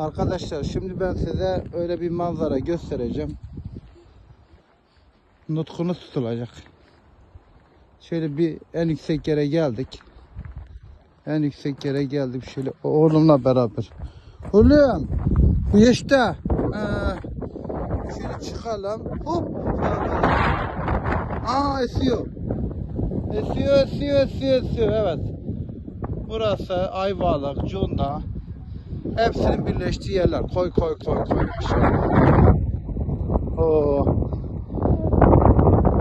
Arkadaşlar şimdi ben size öyle bir manzara göstereceğim. Nutkunuz tutulacak. Şöyle bir en yüksek yere geldik. En yüksek yere geldik şöyle oğlumla beraber. Oğlum bu yaşta ee, şöyle çıkalım. Hop. Aa esiyor. Esiyor, esiyor, esiyor, esiyor. Evet. Burası Ayvalık, Cunda. Hepsinin birleştiği yerler. Koy koy koy koy. Maşallah. Oo.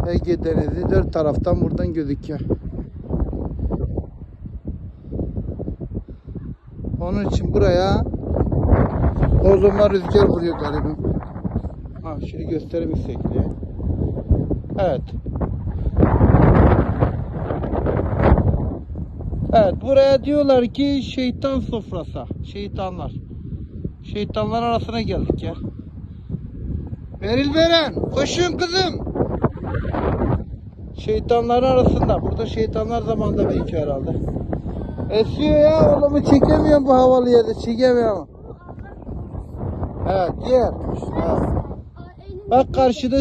Ege Denizi dört taraftan buradan gözüküyor. Onun için buraya o zaman rüzgar vuruyor galiba. Ha şöyle göstereyim yüksekliği. Evet. Evet buraya diyorlar ki şeytan sofrası. Şeytanlar. Şeytanlar arasına geldik ya. Beril Beren koşun kızım. Şeytanların arasında. Burada şeytanlar zamanında belki herhalde. Esiyor ya oğlumu çekemiyorum bu havalı yerde çekemiyorum. Evet diğer. Bak karşıda.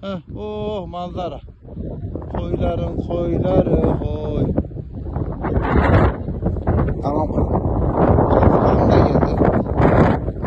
Heh, oh manzara. Koyların koyları koy.